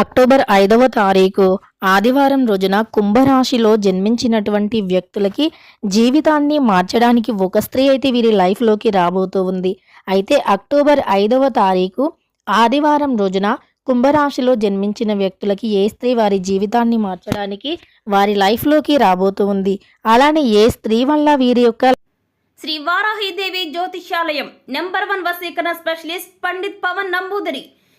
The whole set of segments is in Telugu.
అక్టోబర్ ఐదవ తారీఖు ఆదివారం రోజున కుంభరాశిలో జన్మించినటువంటి వ్యక్తులకి జీవితాన్ని మార్చడానికి ఒక స్త్రీ అయితే వీరి లైఫ్లోకి రాబోతూ ఉంది. అయితే అక్టోబర్ ఐదవ తారీఖు ఆదివారం రోజున కుంభరాశిలో జన్మించిన వ్యక్తులకి ఏ స్త్రీ వారి జీవితాన్ని మార్చడానికి వారి లైఫ్లోకి రాబోతూ ఉంది? అలానే ఏ స్త్రీ వల్ల వీరి యొక్క శ్రీ వారాహిదేవి జ్యోతిష్యాలయం నెంబర్ వన్ వసీకరణ specialist Pandit Pawan Namboodiri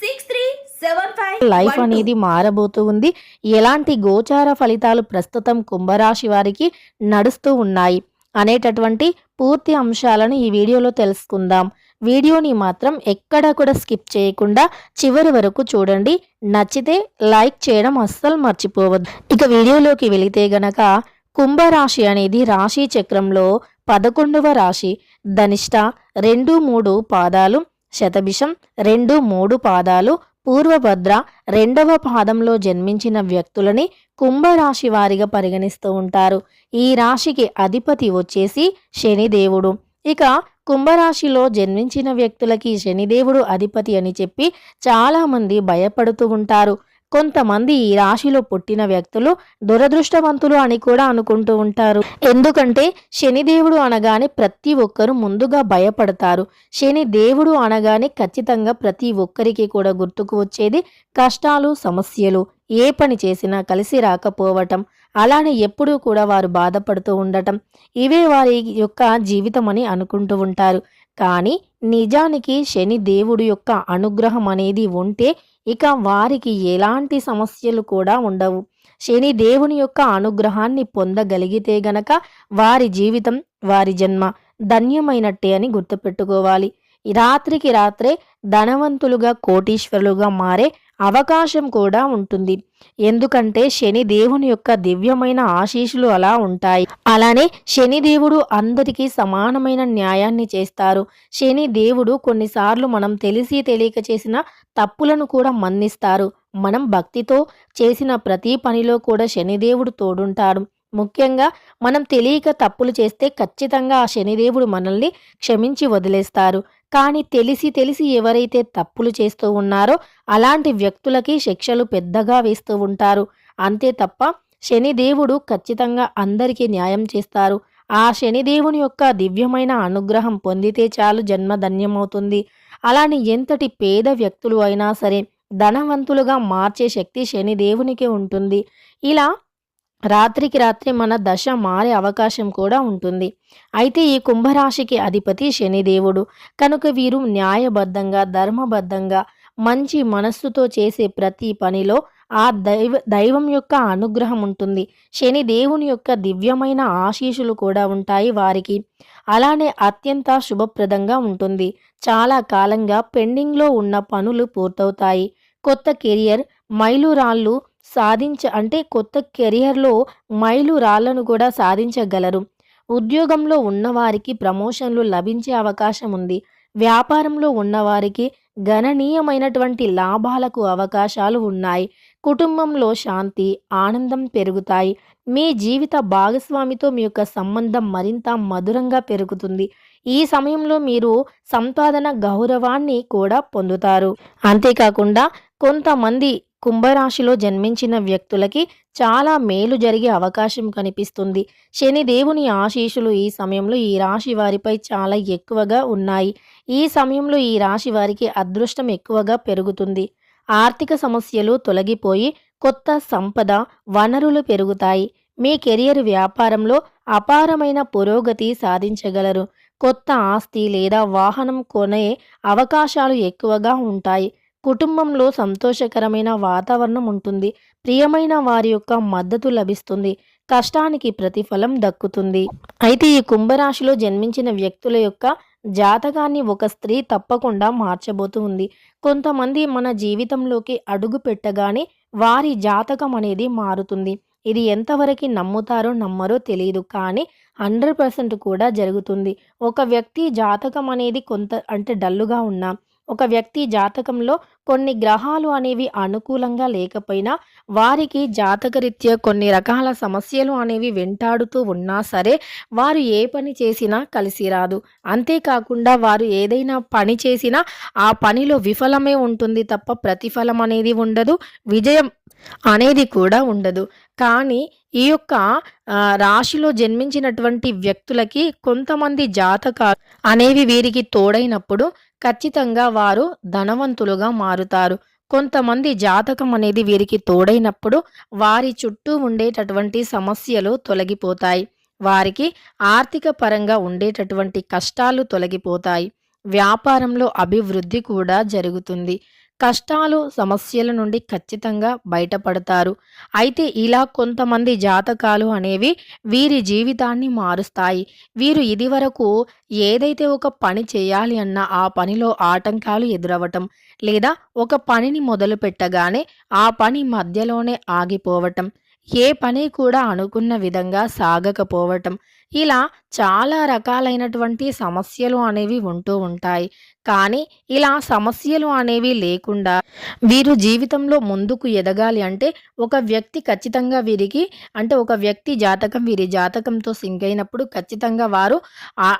Six three seven five life అనేది మారబోతూ ఉంది. ఎలాంటి గోచార ఫలితాలు ప్రస్తుతం కుంభరాశి వారికి నడుస్తూ ఉన్నాయి అనేటటువంటి పూర్తి అంశాలను ఈ వీడియోలో తెలుసుకుందాం. వీడియోని మాత్రం ఎక్కడ కూడా స్కిప్ చేయకుండా చివరి వరకు చూడండి. నచ్చితే లైక్ చేయడం అస్సలు మర్చిపోవద్దు. ఇక వీడియోలోకి వెళితే గనక కుంభరాశి అనేది రాశి చక్రంలో పదకొండవ రాశి. ధనిష్ట రెండు మూడు పాదాలు శతభిషం రెండు మూడు పాదాలు పూర్వభద్ర రెండవ పాదంలో జన్మించిన వ్యక్తులని కుంభరాశి వారిగా పరిగణిస్తూ ఉంటారు. ఈ రాశికి అధిపతి వచ్చేసి శనిదేవుడు. ఇక కుంభరాశిలో జన్మించిన వ్యక్తులకి శనిదేవుడు అధిపతి అని చెప్పి చాలామంది భయపడుతూ ఉంటారు. కొంతమంది ఈ రాశిలో పుట్టిన వ్యక్తులు దురదృష్టవంతులు అని కూడా అనుకుంటూ ఉంటారు. ఎందుకంటే శనిదేవుడు అనగానే ప్రతి ఒక్కరూ ముందుగా భయపడతారు. శని దేవుడు అనగానే ఖచ్చితంగా ప్రతి ఒక్కరికి కూడా గుర్తుకు వచ్చేది కష్టాలు సమస్యలు. ఏ పని చేసినా కలిసి రాకపోవటం. అలానే ఎప్పుడూ కూడా వారు బాధపడుతూ ఉండటం. ఇవే వారి యొక్క జీవితం అని అనుకుంటూ ఉంటారు. కానీ నిజానికి శని దేవుడు యొక్క అనుగ్రహం అనేది ఉంటే ఇక వారికి ఎలాంటి సమస్యలు కూడా ఉండవు. శని దేవుని యొక్క అనుగ్రహాన్ని పొందగలిగితే గనక వారి జీవితం వారి జన్మ ధన్యమైనట్టే అని గుర్తుపెట్టుకోవాలి. రాత్రికి రాత్రే ధనవంతులుగా కోటీశ్వరులుగా మారే అవకాశం కూడా ఉంటుంది. ఎందుకంటే శని దేవుని యొక్క దివ్యమైన ఆశీస్సులు అలా ఉంటాయి. అలానే శని దేవుడు అందరికీ సమానమైన న్యాయాన్ని చేస్తారు. శని దేవుడు కొన్నిసార్లు మనం తెలిసి తెలియక చేసిన తప్పులను కూడా మన్నిస్తారు. మనం భక్తితో చేసిన ప్రతి పనిలో కూడా శనిదేవుడు తోడుంటాడు. ముఖ్యంగా మనం తెలియక తప్పులు చేస్తే ఖచ్చితంగా ఆ శనిదేవుడు మనల్ని క్షమించి వదిలేస్తారు. కానీ తెలిసి తెలిసి ఎవరైతే తప్పులు చేస్తూ ఉన్నారో అలాంటి వ్యక్తులకి శిక్షలు పెద్దగా వేస్తూ ఉంటారు. అంతే తప్ప శనిదేవుడు ఖచ్చితంగా అందరికీ న్యాయం చేస్తారు. ఆ శనిదేవుని యొక్క దివ్యమైన అనుగ్రహం పొందితే చాలు జన్మధన్యమవుతుంది. అలాని అలానే ఎంతటి పేద వ్యక్తులు అయినా సరే ధనవంతులుగా మార్చే శక్తి శనిదేవునికి ఉంటుంది. ఇలా రాత్రికి రాత్రి మన దశ మారే అవకాశం కూడా ఉంటుంది. అయితే ఈ కుంభరాశికి అధిపతి శనిదేవుడు. కనుక వీరు న్యాయబద్ధంగా ధర్మబద్ధంగా మంచి మనస్సుతో చేసే ప్రతి పనిలో ఆ దైవ దైవం యొక్క అనుగ్రహం ఉంటుంది. శని దేవుని యొక్క దివ్యమైన ఆశీషులు కూడా ఉంటాయి వారికి. అలానే అత్యంత శుభప్రదంగా ఉంటుంది. చాలా కాలంగా పెండింగ్లో ఉన్న పనులు పూర్తవుతాయి. కొత్త కెరియర్ మైలురాళ్ళు సాధించ అంటే కొత్త కెరియర్లో మైలురాళ్ళను కూడా సాధించగలరు. ఉద్యోగంలో ఉన్నవారికి ప్రమోషన్లు లభించే అవకాశం ఉంది. వ్యాపారంలో ఉన్నవారికి గణనీయమైనటువంటి లాభాలకు అవకాశాలు ఉన్నాయి. కుటుంబంలో శాంతి ఆనందం పెరుగుతాయి. మీ జీవిత భాగస్వామితో మీ యొక్క సంబంధం మరింత మధురంగా పెరుగుతుంది. ఈ సమయంలో మీరు సంపాదన గౌరవాన్ని కూడా పొందుతారు. అంతేకాకుండా కొంతమంది కుంభరాశిలో జన్మించిన వ్యక్తులకి చాలా మేలు జరిగే అవకాశం కనిపిస్తుంది. శని దేవుని ఆశీస్సులు ఈ సమయంలో ఈ రాశి వారిపై చాలా ఎక్కువగా ఉన్నాయి. ఈ సమయంలో ఈ రాశి వారికి అదృష్టం ఎక్కువగా పెరుగుతుంది. ఆర్థిక సమస్యలు తొలగిపోయి కొత్త సంపద వనరులు పెరుగుతాయి. మీ కెరియర్ వ్యాపారంలో అపారమైన పురోగతి సాధించగలరు. కొత్త ఆస్తి లేదా వాహనం కొనే అవకాశాలు ఎక్కువగా ఉంటాయి. కుటుంబంలో సంతోషకరమైన వాతావరణం ఉంటుంది. ప్రియమైన వారి యొక్క మద్దతు లభిస్తుంది. కష్టానికి ప్రతిఫలం దక్కుతుంది. అయితే ఈ కుంభరాశిలో జన్మించిన వ్యక్తుల యొక్క జాతకాన్ని ఒక స్త్రీ తప్పకుండా మార్చబోతూ ఉంది. కొంతమంది మన జీవితంలోకి అడుగు పెట్టగానే వారి జాతకం అనేది మారుతుంది. ఇది ఎంతవరకు నమ్ముతారో నమ్మరో తెలియదు కానీ హండ్రెడ్ పర్సెంట్ కూడా జరుగుతుంది. ఒక వ్యక్తి జాతకం అనేది కొంత అంటే డల్లుగా ఉన్నా ఒక వ్యక్తి జాతకంలో కొన్ని గ్రహాలు అనేవి అనుకూలంగా లేకపోయినా వారికి జాతకరీత్యా కొన్ని రకాల సమస్యలు అనేవి వెంటాడుతూ ఉన్నా సరే వారు ఏ పని చేసినా కలిసి రాదు అంతేకాకుండా వారు ఏదైనా పని చేసినా ఆ పనిలో విఫలమే ఉంటుంది తప్ప ప్రతిఫలం అనేది ఉండదు విజయం అనేది కూడా ఉండదు. కానీ ఈ యొక్క రాశిలో జన్మించినటువంటి వ్యక్తులకి కొంతమంది జాతకాలు అనేవి వీరికి తోడైనప్పుడు ఖచ్చితంగా వారు ధనవంతులుగా మారుతారు. కొంతమంది జాతకం అనేది వీరికి తోడైనప్పుడు వారి చుట్టూ ఉండేటటువంటి సమస్యలు తొలగిపోతాయి. వారికి ఆర్థిక పరంగా ఉండేటటువంటి కష్టాలు తొలగిపోతాయి. వ్యాపారంలో అభివృద్ధి కూడా జరుగుతుంది. కష్టాలు సమస్యల నుండి ఖచ్చితంగా బయటపడతారు. అయితే ఇలా కొంతమంది జాతకాలు అనేవి వీరి జీవితాన్ని మారుస్తాయి. వీరు ఇదివరకు ఏదైతే ఒక పని చేయాలి అన్న ఆ పనిలో ఆటంకాలు ఎదురవటం లేదా ఒక పనిని మొదలు పెట్టగానే ఆ పని మధ్యలోనే ఆగిపోవటం ఏ పని కూడా అనుకున్న విధంగా సాగకపోవటం ఇలా చాలా రకాలైనటువంటి సమస్యలు అనేవి ఉంటూ ఉంటాయి. కానీ ఇలా సమస్యలు అనేవి లేకుండా వీరు జీవితంలో ముందుకు ఎదగాలి అంటే ఒక వ్యక్తి ఖచ్చితంగా వీరికి అంటే ఒక వ్యక్తి జాతకం వీరి జాతకంతో సింక్ అయినప్పుడు ఖచ్చితంగా వారు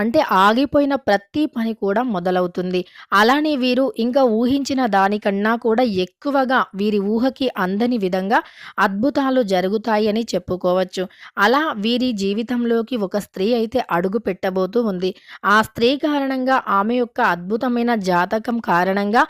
అంటే ఆగిపోయిన ప్రతి పని కూడా మొదలవుతుంది. అలానే వీరు ఇంకా ఊహించిన దానికన్నా కూడా ఎక్కువగా వీరి ఊహకి అందని విధంగా అద్భుతాలు జరుగుతాయి అని చెప్పుకోవచ్చు. అలా వీరి జీవితంలోకి ఒక స్త్రీ అయితే అడుగు పెట్టబోతూ ఉంది. ఆ స్త్రీ కారణంగా ఆమె యొక్క అద్భుతమైన జాతకం కారణంగా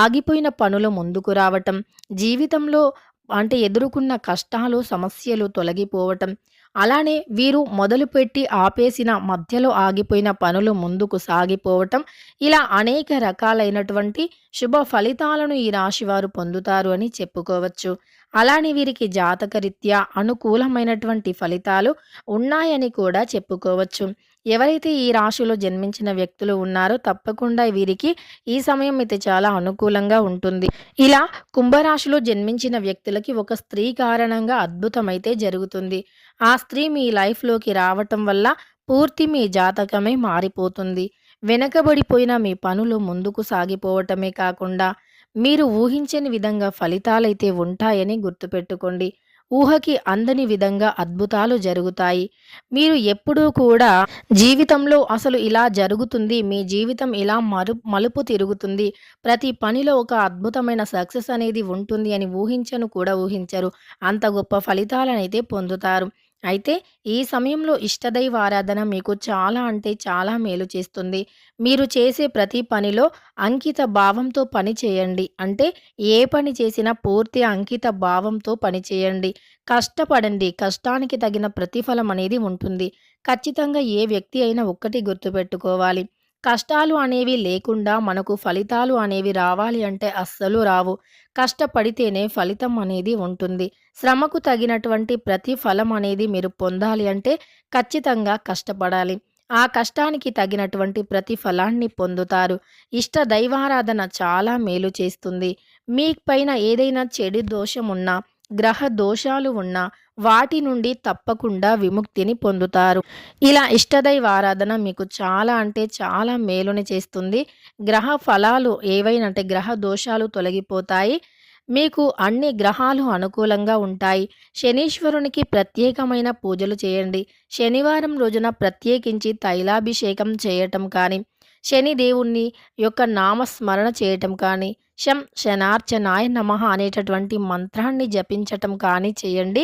ఆగిపోయిన పనులు ముందుకు రావటం జీవితంలో అంటే ఎదుర్కొన్న కష్టాలు సమస్యలు తొలగిపోవటం. అలానే వీరు మొదలుపెట్టి ఆపేసిన మధ్యలో ఆగిపోయిన పనులు ముందుకు సాగిపోవటం. ఇలా అనేక రకాలైనటువంటి శుభ ఫలితాలను ఈ రాశివారు పొందుతారు అని చెప్పుకోవచ్చు. అలానే వీరికి జాతకరీత్యా అనుకూలమైనటువంటి ఫలితాలు ఉన్నాయని కూడా చెప్పుకోవచ్చు. ఎవరైతే ఈ రాశిలో జన్మించిన వ్యక్తులు ఉన్నారో తప్పకుండా వీరికి ఈ సమయం అయితే చాలా అనుకూలంగా ఉంటుంది. ఇలా కుంభరాశిలో జన్మించిన వ్యక్తులకి ఒక స్త్రీ కారణంగా అద్భుతమైతే జరుగుతుంది. ఆ స్త్రీ మీ లైఫ్లోకి రావటం వల్ల పూర్తి మీ జాతకమే మారిపోతుంది. వెనకబడిపోయిన మీ పనులు ముందుకు సాగిపోవటమే కాకుండా మీరు ఊహించని విధంగా ఫలితాలైతే ఉంటాయని గుర్తుపెట్టుకోండి. ఊహకి అందని విధంగా అద్భుతాలు జరుగుతాయి. మీరు ఎప్పుడూ కూడా జీవితంలో అసలు ఇలా జరుగుతుంది మీ జీవితం ఇలా మరు మలుపు తిరుగుతుంది ప్రతి పనిలో ఒక అద్భుతమైన సక్సెస్ అనేది ఉంటుంది అని ఊహించను కూడా ఊహించరు. అంత గొప్ప ఫలితాలనైతే పొందుతారు. అయితే ఈ సమయంలో ఇష్టదైవ ఆరాధన మీకు చాలా అంటే చాలా మేలు చేస్తుంది. మీరు చేసే ప్రతి పనిలో అంకిత భావంతో పని చేయండి. అంటే ఏ పని చేసినా పూర్తి అంకిత భావంతో పని చేయండి. కష్టపడండి. కష్టానికి తగిన ప్రతిఫలం అనేది ఉంటుంది. ఖచ్చితంగా ఏ వ్యక్తి అయినా ఒక్కటి గుర్తుపెట్టుకోవాలి. కష్టాలు అనేవి లేకుండా మనకు ఫలితాలు అనేవి రావాలి అంటే అస్సలు రావు. కష్టపడితేనే ఫలితం అనేది ఉంటుంది. శ్రమకు తగినటువంటి ప్రతి ఫలం అనేది మీరు పొందాలి అంటే ఖచ్చితంగా కష్టపడాలి. ఆ కష్టానికి తగినటువంటి ప్రతిఫలాన్ని పొందుతారు. ఇష్ట దైవారాధన చాలా మేలు చేస్తుంది. మీ పైన ఏదైనా చెడు దోషం ఉన్నా గ్రహ దోషాలు ఉన్నా వాటి నుండి తప్పకుండా విముక్తిని పొందుతారు. ఇలా ఇష్టదైవ ఆరాధన మీకు చాలా అంటే చాలా మేలుని చేస్తుంది. గ్రహ ఫలాలు ఏవైనా అంటే గ్రహ దోషాలు తొలగిపోతాయి. మీకు అన్ని గ్రహాలు అనుకూలంగా ఉంటాయి. శనీశ్వరునికి ప్రత్యేకమైన పూజలు చేయండి. శనివారం రోజున ప్రత్యేకించి తైలాభిషేకం చేయటం కానీ శని దేవుణ్ణి యొక్క నామస్మరణ చేయటం కానీ శం శనార్చనాయ నమః అనేటటువంటి మంత్రాన్ని జపించటం కానీ చేయండి.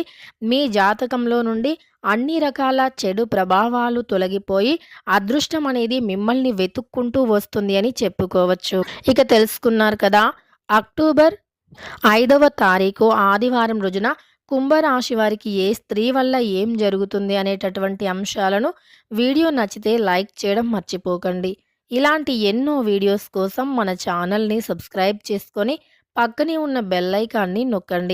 మీ జాతకంలో నుండి అన్ని రకాల చెడు ప్రభావాలు తొలగిపోయి అదృష్టం అనేది మిమ్మల్ని వెతుక్కుంటూ వస్తుంది అని చెప్పుకోవచ్చు. ఇక తెలుసుకున్నారు కదా అక్టోబర్ ఐదవ తారీఖు ఆదివారం రోజున కుంభరాశి వారికి ఏ స్త్రీ వల్ల ఏం జరుగుతుంది అనేటటువంటి అంశాలను వీడియో నచ్చితే లైక్ చేయడం మర్చిపోకండి. ఇలాంటి ఎన్నో వీడియోస్ కోసం మన ఛానల్ని సబ్స్క్రైబ్ చేసుకొని పక్కనే ఉన్న బెల్ ఐకాన్ని నొక్కండి.